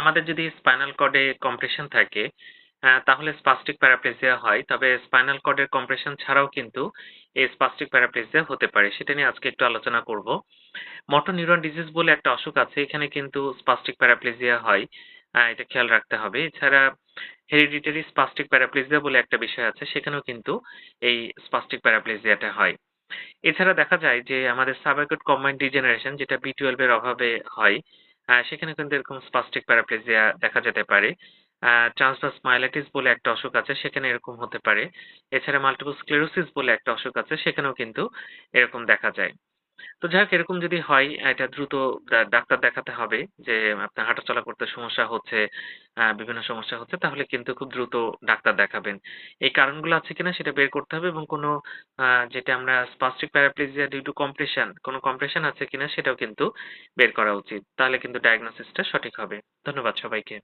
আমাদের যদি spinal কর্ডে compression থাকে তাহলে স্পাস্টিক প্যারাপ্লেজিয়া হয়। তবে স্পাইনাল কর্ডের কম্প্রেশন ছাড়াও কিন্তু এই স্পাস্টিক প্যারাপ্লেজিয়া হতে পারে। সেটা নিয়ে আজকে একটু আলোচনা করব। মোটর নিউরন ডিজিজ বলে একটা অসুখ আছে, এখানে কিন্তু স্পাস্টিক প্যারাপ্লেজিয়া হয়। এটা খেয়াল রাখতে হবে। এছাড়া হেরিডিটারি স্পাস্টিক প্যারাপ্লেজিয়া বলে একটা বিষয় আছে, সেখানেও কিন্তু এই স্পাস্টিক প্যারাপ্লেজিয়াটা হয়। এছাড়া দেখা যায় যে আমাদের সাবাইকুট কম্বাইন্ড ডিজেনারেশন যেটা বি টুয়েলভ এর অভাবে হয় আহ, সেখানে কিন্তু এরকম স্পাস্টিক প্যারাপ্লেজিয়া দেখা যেতে পারে। ট্রান্সভার্স মাইলাইটিস বলে একটা অসুখ আছে সেখানে এরকম হতে পারে। এছাড়া মাল্টিপল স্ক্লেরোসিস বলে একটা অসুখ আছে সেখানেও কিন্তু এরকম দেখা যায়। তো যাই হোক, এরকম যদি হয়, এটা দ্রুত ডাক্তার দেখাতে হবে যে আপনার হাঁটাচলা করতে সমস্যা হচ্ছে বিভিন্ন সমস্যা হচ্ছে, তাহলে কিন্তু খুব দ্রুত ডাক্তার দেখাবেন। এই কারণগুলো আছে কিনা সেটা বের করতে হবে এবং কোনো যেটা আমরা spastic paraplegia due to compression কোনো কম্প্রেশন আছে কিনা সেটাও কিন্তু বের করা উচিত। তাহলে কিন্তু ডায়াগনোসিসটা সঠিক হবে। ধন্যবাদ সবাইকে।